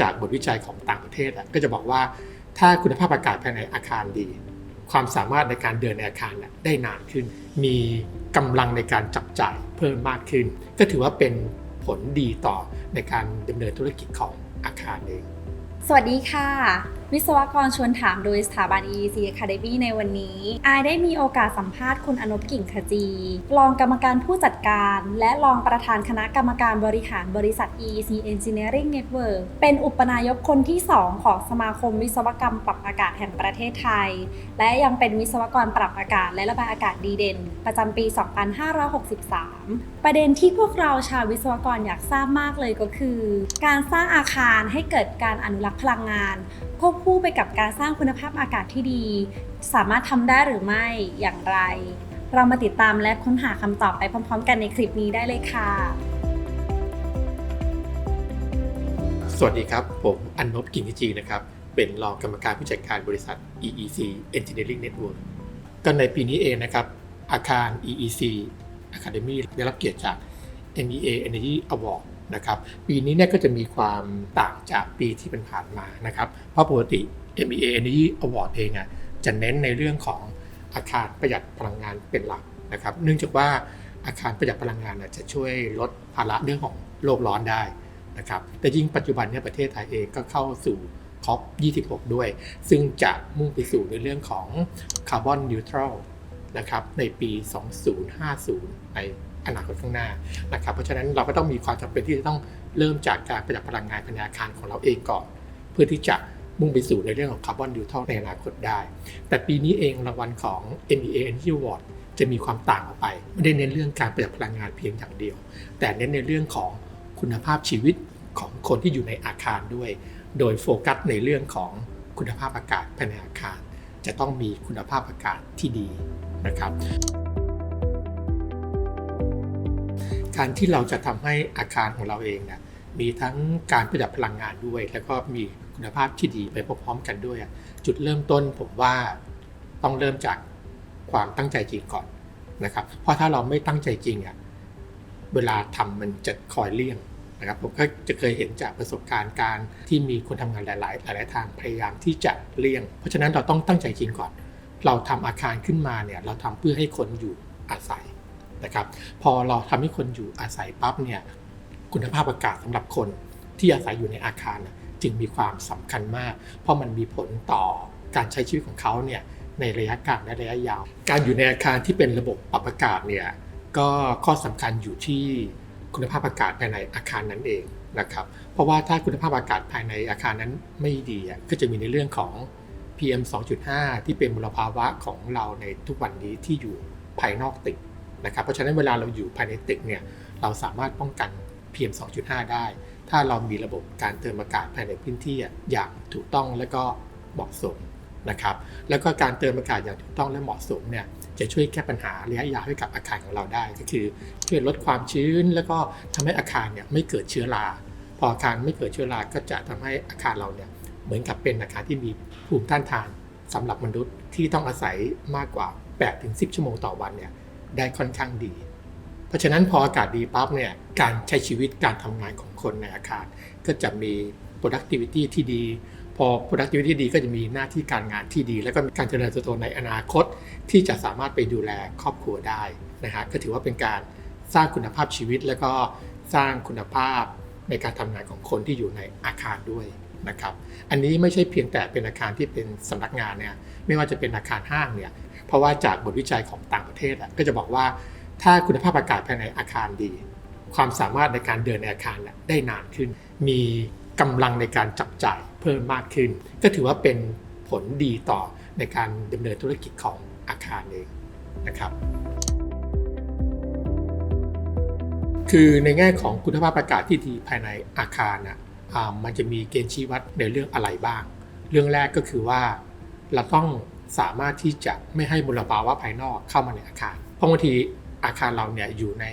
จากบทวิจัยของต่างประเทศก็จะบอกว่าถ้าคุณภาพอากาศภายในอาคารดี ความสามารถในการเดินในอาคารได้นานขึ้น มีกำลังในการจับจ่ายเพิ่มมากขึ้น ก็ถือว่าเป็นผลดีต่อในการดำเนินธุรกิจของอาคารเอง สวัสดีค่ะ วิศวกรชวนถามโดยสถาบัน EEC Academy ในวันนี้ อายได้มีโอกาสสัมภาษณ์คุณอนบกิ่งขจี รองกรรมการผู้จัดการ และรองประธานคณะกรรมการบริหารบริษัท EEC Engineering Network เป็นอุปนายกคนที่ 2 ของสมาคมวิศวกรรมปรับอากาศแห่งประเทศไทย และยังเป็นวิศวกรปรับอากาศและระบายอากาศดีเด่น ประจำปี 2563 ประเด็นที่พวกเราชาววิศวกรอยากทราบมากเลยก็คือ การสร้างอาคารให้เกิดการอนุรักษ์พลังงาน ควบคู่ไปกับการสร้างคุณภาพอากาศที่ดี สามารถทำได้หรือไม่อย่างไร เรามาติดตามและค้นหาคำตอบไปพร้อม ๆ กันในคลิปนี้ได้เลยค่ะ สวัสดีครับ ผมอันนบกิ่งทิจีนะครับ เป็นรองกรรมการผู้จัดการบริษัท EEC Engineering Network ก็ในปีนี้เองนะครับ อาคาร EEC Academy ได้รับเกียรติจาก NEA Energy Award นะครับปีนี้เนี่ยก็จะมีความต่างจากปีที่เป็นผ่านมานะครับเพราะปกติ NEA Energy Award เองอะจะเน้นในเรื่องของอาคารประหยัดพลังงานเป็นหลักนะครับเนื่องจากว่าอาคารประหยัดพลังงานจะช่วยลดภาระเรื่องของโลกร้อนได้นะครับแต่ยิ่งปัจจุบันเนี่ยประเทศไทยเองก็เข้าสู่คอป26 ด้วย ซึ่งจะมุ่งไปสู่ในเรื่องของคาร์บอนนิวทรัลนะครับในปี 2050 ใน อนาคตข้างหน้านะครับเพราะฉะนั้นเราก็ต้องมีความจำเป็นที่จะต้องเริ่มจากการประหยัดพลังงานภายในอาคารของเราเองก่อน เพื่อที่จะมุ่งไปสู่ในเรื่องของคาร์บอนนิวทัลในอนาคตได้ แต่ปีนี้เองรางวัลของ NEA Energy Award จะมีความต่างออกไป ไม่ได้เน้นเรื่องการประหยัดพลังงานเพียงอย่างเดียว แต่เน้นในเรื่องของคุณภาพชีวิตของคนที่อยู่ในอาคารด้วย โดยโฟกัสในเรื่องของคุณภาพอากาศภายในอาคาร จะต้องมีคุณภาพอากาศที่ดีนะครับ การที่เราจะทำให้อาคารของเราเองเนี่ยมีทั้งการประหยัดพลังงานด้วย แล้วก็มีคุณภาพที่ดีไปพร้อมๆกันด้วย จุดเริ่มต้นผมว่าต้องเริ่มจากความตั้งใจจริงก่อนนะครับ เพราะถ้าเราไม่ตั้งใจจริงอะเวลาทำมันจะคอยเลี่ยงนะครับผมก็จะเคยเห็นจากประสบการณ์การที่มีคนทำงานหลาย ๆ หลาย ๆ ทางพยายามที่จะเลี่ยง เพราะฉะนั้นเราต้องตั้งใจจริงก่อน เราทำอาคารขึ้นมาเนี่ยเราทำเพื่อให้คนอยู่อาศัย นะครับ พอเราทำให้คนอยู่อาศัยปั๊บเนี่ยคุณภาพอากาศสำหรับคนที่อาศัยอยู่ในอาคารจึงมีความสำคัญมาก เพราะมันมีผลต่อการใช้ชีวิตของเขาเนี่ยในระยะกลางและระยะยาว การอยู่ในอาคารที่เป็นระบบปรับอากาศเนี่ยก็ข้อสำคัญอยู่ที่คุณภาพอากาศภายในอาคารนั้นเองนะครับ เพราะว่าถ้าคุณภาพอากาศภายในอาคารนั้นไม่ดีก็จะมีในเรื่องของ PM 2.5 ที่เป็นมลภาวะของเราในทุกวันนี้ที่อยู่ภายนอกตึก นะครับเพราะฉะนั้นเวลาเราอยู่ภายในตึกเนี่ยเราสามารถป้องกัน PM 2.5 ได้ ถ้าเรามีระบบการเติมอากาศภายในพื้นที่อย่างถูกต้องและก็เหมาะสมนะครับแล้วก็การเติมอากาศอย่างถูกต้องและเหมาะสมเนี่ยจะช่วยแก้ปัญหาระยะยาวให้กับอาคารของเราได้ ก็คือช่วยลดความชื้น แล้วก็ทำให้อาคารเนี่ยไม่เกิดเชื้อราพออาคารไม่เกิดเชื้อราก็จะทำให้อาคารเราเนี่ยเหมือนกับเป็นอาคารที่มีภูมิต้านทานสำหรับมนุษย์ที่ต้องอาศัยมากกว่า8-10 ชั่วโมงต่อวันเนี่ย ได้ค่อนข้างดี เพราะฉะนั้นพออากาศดีปั๊บเนี่ยการใช้ชีวิตการทำงานของคนในอาคารก็จะมี productivity ที่ดี พอ productivity ดีก็จะมีหน้าที่การงานที่ดี แล้วก็มีการเจริญเติบโตในอนาคตที่จะสามารถไปดูแลครอบครัวได้นะฮะก็ถือว่าเป็นการสร้างคุณภาพชีวิต แล้วก็สร้างคุณภาพในการทำงานของคนที่อยู่ในอาคารด้วยนะครับ อันนี้ไม่ใช่เพียงแต่เป็นอาคารที่เป็นสำนักงานเนี่ยไม่ว่าจะเป็นอาคารห้างเนี่ย เพราะว่าจากบทวิจัยของต่างประเทศก็จะบอกว่าถ้าคุณภาพอากาศภายในอาคารดี ความสามารถในการเดินในอาคารได้นานขึ้น มีกำลังในการจับจ่ายเพิ่มมากขึ้น ก็ถือว่าเป็นผลดีต่อในการดำเนินธุรกิจของอาคารเองนะครับ คือในแง่ของคุณภาพอากาศที่ดีภายในอาคารนะมันจะมีเกณฑ์ชี้วัดในเรื่องอะไรบ้าง เรื่องแรกก็คือว่าเราต้อง สามารถที่จะไม่ให้มลภาวะภายนอกเข้ามาในอาคาร เพราะบางทีอาคารเราเนี่ยอยู่ใน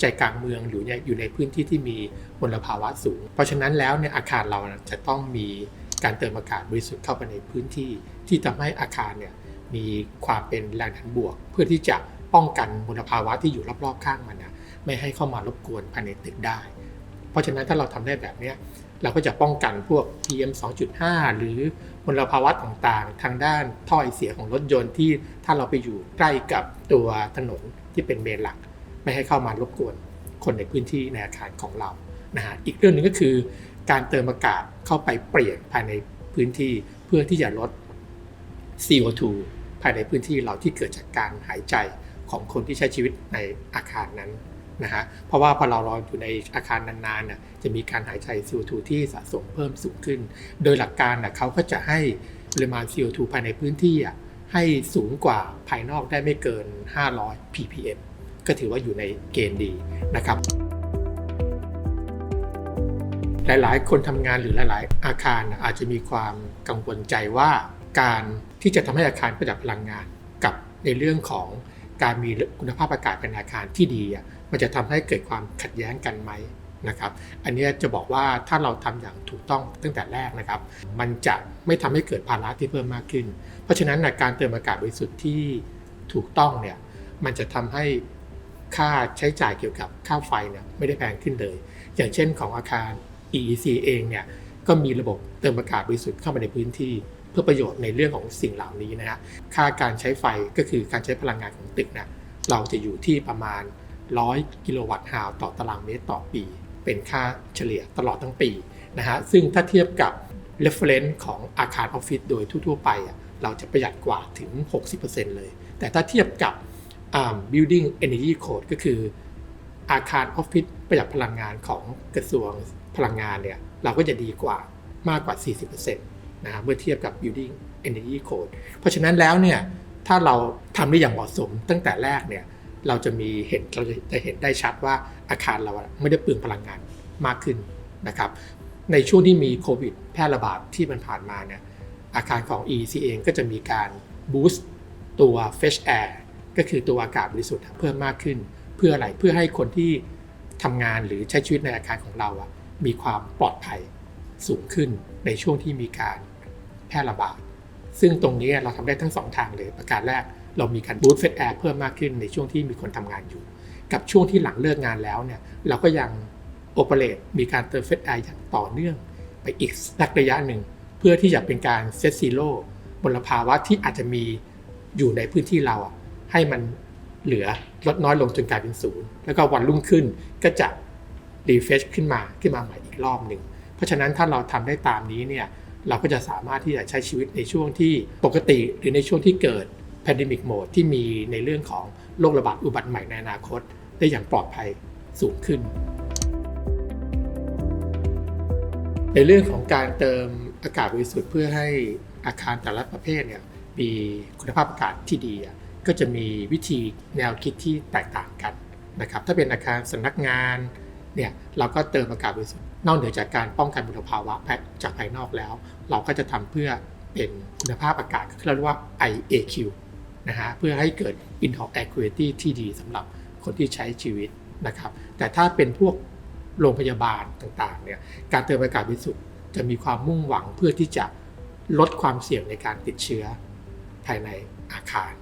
ใจกลางเมืองหรือเนี่ยอยู่ในพื้นที่ที่มีมลภาวะสูง เพราะฉะนั้นแล้วเนี่ยอาคารเราจะต้องมีการเติมอากาศบริสุทธิ์เข้าไปในพื้นที่ ที่ทำให้อาคารเนี่ยมีความเป็นแรงดันบวก เพื่อที่จะป้องกันมลภาวะที่อยู่รอบๆข้างมันนะไม่ให้เข้ามารบกวนภายในตึกได้ เพราะฉะนั้นถ้าเราทำได้แบบนี้ เราก็จะป้องกันพวก PM 2.5 หรือมลภาวะต่างๆ ทางด้านท่อไอเสียของรถยนต์ที่ถ้าเราไปอยู่ใกล้กับตัวถนนที่เป็นเมนหลัก ไม่ให้เข้ามารบกวนคนในพื้นที่ในอาคารของเรานะฮะอีกเรื่องหนึ่งก็คือ การเติมอากาศเข้าไปเปลี่ยนภายในพื้นที่เพื่อที่จะลด CO2 ภายในพื้นที่เราที่เกิดจากการหายใจของคนที่ใช้ชีวิตในอาคารนั้น นะฮะเพราะว่าพอเรารออยู่ในอาคารนานๆน่ะจะมีการหายใจ CO2 ที่สะสมเพิ่มสูงขึ้น โดยหลักการน่ะเขาก็จะให้ปริมาณ CO2 ภายในพื้นที่อะให้สูงกว่าภายนอกได้ไม่เกิน 500 ppm ก็ถือว่าอยู่ในเกณฑ์ดีนะครับหลายๆ คนทำงานหรือหลาย ๆ อาคารอาจจะมีความกังวลใจว่าการที่จะทำให้อาคารประหยัดพลังงานกับในเรื่องของการมีคุณภาพอากาศเป็นอาคารที่ดีอะ มันจะทำให้เกิดความขัดแย้งกันไหมนะครับ อันนี้จะบอกว่าถ้าเราทำอย่างถูกต้องตั้งแต่แรกนะครับ มันจะไม่ทำให้เกิดภาระที่เพิ่มมากขึ้น เพราะฉะนั้นนะการเติมอากาศบริสุทธิ์ที่ถูกต้องเนี่ยมันจะทำให้ค่าใช้จ่ายเกี่ยวกับค่าไฟเนี่ยไม่ได้แพงขึ้นเลย อย่างเช่นของอาคาร EEC เองเนี่ยก็มีระบบเติมอากาศบริสุทธิ์เข้ามาในพื้นที่ เพื่อประโยชน์ในเรื่องของสิ่งเหล่านี้นะฮะค่าการใช้ไฟก็คือการใช้พลังงานของตึกนะเราจะอยู่ที่ประมาณ 100 กิโลวัตต์ฮาวต่อตารางเมตรต่อปี เป็นค่าเฉลี่ยตลอดทั้งปีนะฮะซึ่งถ้าเทียบกับ reference ของอาคารออฟฟิศโดยทั่ว ๆ ไป เราจะประหยัดกว่าถึง 60%เลย แต่ถ้าเทียบกับ building energy code ก็คืออาคารออฟฟิศประหยัดพลังงานของกระทรวงพลังงานเนี่ยเราก็จะดีกว่ามากกว่า 40%นะฮะเมื่อเทียบกับ building energy code เพราะฉะนั้นแล้วเนี่ยถ้าเราทำได้อย่างเหมาะสมตั้งแต่แรกเนี่ย เราจะมีเห็นเราจะเห็นได้ชัดว่าอาคารเราไม่ได้เปลืองพลังงานมากขึ้นนะครับ ในช่วงที่มีโควิดแพร่ระบาดที่มันผ่านมาเนี่ยอาคารของ EC เองก็จะมีการบูสต์ตัว fresh air ก็คือตัวอากาศบริสุทธิ์เพิ่มมากขึ้น เพื่ออะไรเพื่อให้คนที่ทำงานหรือใช้ชีวิตในอาคารของเราอะมีความปลอดภัยสูงขึ้นในช่วงที่มีการแพร่ระบาดซึ่งตรงนี้เราทำได้ทั้งสองทางเลยประการแรก เรามีการบูตเฟสแอร์เพิ่มมากขึ้นในช่วงที่มีคนทำงานอยู่ กับช่วงที่หลังเลิกงานแล้วเนี่ยเราก็ยังโอเปเรตมีการเติมเฟสแอร์อย่างต่อเนื่อง ไปอีกสักระยะหนึ่ง เพื่อที่จะเป็นการเซตซีโร่มลภาวะที่อาจจะมีอยู่ในพื้นที่เราให้มันเหลือลดน้อยลงจนกลายเป็นศูนย์แล้วก็วันรุ่งขึ้นก็จะรีเฟชขึ้นมาขึ้นมาใหม่อีกรอบหนึ่ง เพราะฉะนั้นถ้าเราทำได้ตามนี้เนี่ยเราก็จะสามารถที่จะใช้ชีวิตในช่วงที่ปกติหรือในช่วงที่เกิด pandemic mode ที่มีในเรื่องของโรคระบาดอุบัติใหม่ในอนาคต ได้อย่างปลอดภัยสูงขึ้น ในเรื่องของการเติมอากาศบริสุทธิ์เพื่อให้อาคารแต่ละประเภทเนี่ยมีคุณภาพอากาศที่ดี ก็จะมีวิธีแนวคิดที่แตกต่างกันนะครับถ้าเป็นอาคารสำนักงานเนี่ยเราก็เติมอากาศบริสุทธิ์นอกเหนือจากการป้องกันมลภาวะจากภายนอกแล้ว เราก็จะทำเพื่อเป็นคุณภาพอากาศที่เรียกว่า IAQ นะฮะเพื่อให้เกิด indoor air quality ที่ดีสำหรับคนที่ใช้ชีวิตนะครับ แต่ถ้าเป็นพวกโรงพยาบาลต่างๆเนี่ยการเติมอากาศบริสุทธิ์จะมีความมุ่งหวังเพื่อที่จะลดความเสี่ยงในการติดเชื้อภายในอาคาร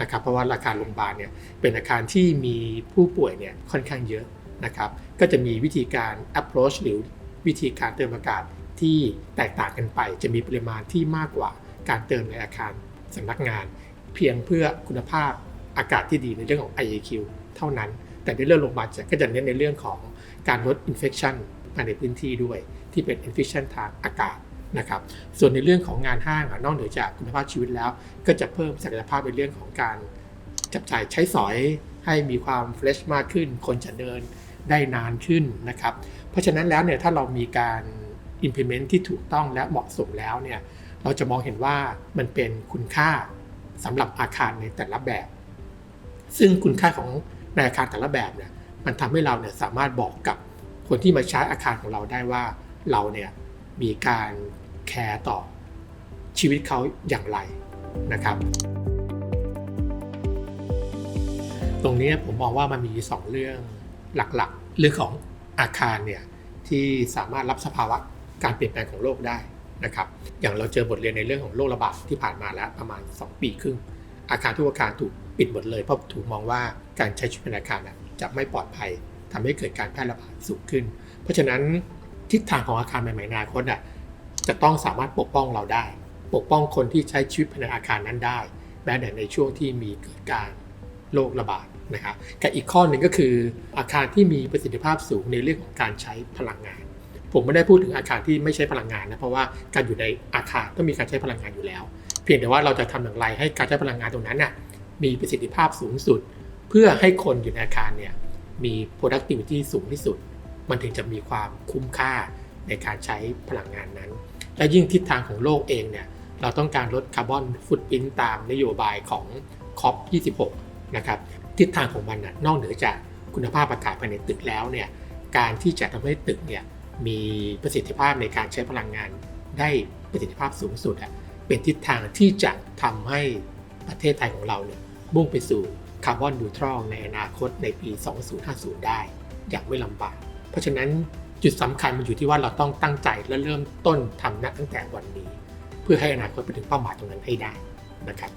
นะครับ เพราะว่าอาคารโรงพยาบาลเนี่ยเป็นอาคารที่มีผู้ป่วยเนี่ยค่อนข้างเยอะนะครับ ก็จะมีวิธีการ approach หรือวิธีการเติมอากาศที่แตกต่างกันไป จะมีปริมาณที่มากกว่าการเติมในอาคารสำนักงาน เพียงเพื่อคุณภาพอากาศที่ดีในเรื่องของ IAQ เท่านั้น แต่ในเรื่องโรงพยาบาลก็จะเน้นในเรื่องของการลด infection ภายในพื้นที่ด้วย ที่เป็น infection ทางอากาศนะครับ ส่วนในเรื่องของงานห้างนอกเหนือจากคุณภาพชีวิตแล้ว ก็จะเพิ่มศักยภาพในเรื่องของการจับจ่ายใช้สอยให้มีความเฟรชมากขึ้น คนจะเดินได้นานขึ้นนะครับ เพราะฉะนั้นแล้วเนี่ยถ้าเรามีการ implement ที่ถูกต้องและเหมาะสมแล้วเนี่ยเราจะมองเห็นว่ามันเป็นคุณค่า สำหรับอาคารในแต่ละแบบ ซึ่งคุณค่าของในอาคารแต่ละแบบเนี่ยมันทำให้เราเนี่ยสามารถบอกกับคนที่มาใช้อาคารของเราได้ว่าเราเนี่ยมีการแคร์ต่อชีวิตเขาอย่างไรนะครับ ตรงนี้ผมมองว่ามันมี 2 เรื่องหลักๆ เรื่องของอาคารเนี่ยที่สามารถรับสภาวะการเปลี่ยนแปลงของโลกได้ นะครับอย่างเราเจอบทเรียนในเรื่องของโรคระบาดที่ผ่านมาแล้วประมาณ 2 ปีครึ่ง อาคารทุกอาคารถูกปิดหมดเลยเพราะถูกมองว่าการใช้ชีวิตในอาคารจะไม่ปลอดภัยทำให้เกิดการแพร่ระบาดสูงขึ้น เพราะฉะนั้นทิศทางของอาคารใหม่ๆในอนาคตอะจะต้องสามารถปกป้องเราได้ ปกป้องคนที่ใช้ชีวิตภายในอาคารนั้นได้ แม้แต่ในช่วงที่มีเกิดการโรคระบาดนะครับกับอีกข้อหนึ่งก็คืออาคารที่มีประสิทธิภาพสูงในเรื่องของการใช้พลังงาน ผมไม่ได้พูดถึงอาคารที่ไม่ใช้พลังงานนะเพราะว่าการอยู่ในอาคารต้องมีการใช้พลังงานอยู่แล้ว เพียงแต่ว่าเราจะทำอย่างไรให้การใช้พลังงานตรงนั้นน่ะมีประสิทธิภาพสูงสุด เพื่อให้คนอยู่ในอาคารเนี่ยมี productivity สูงที่สุด มันถึงจะมีความคุ้มค่าในการใช้พลังงานนั้น และยิ่งทิศทางของโลกเองเนี่ยเราต้องการลดคาร์บอนฟุตพิ้นตามนโยบายของ COP 26นะครับทิศทางของมันนะนอกเหนือจากคุณภาพอากาศภายในตึกแล้วเนี่ยการที่จะทำให้ตึกเนี่ย มีประสิทธิภาพในการใช้พลังงานได้ประสิทธิภาพสูงสุดอะเป็นทิศทางที่จะทำให้ประเทศไทยของเราเนี่ยมุ่งไปสู่คาร์บอนนิวทรัลในอนาคตในปี 2050 ได้อย่างไม่ลำบาก เพราะฉะนั้นจุดสำคัญมันอยู่ที่ว่าเราต้องตั้งใจและเริ่มต้นทำณตั้งแต่วันนี้ เพื่อให้อนาคตไปถึงเป้าหมายตรงนั้นให้ได้นะครับ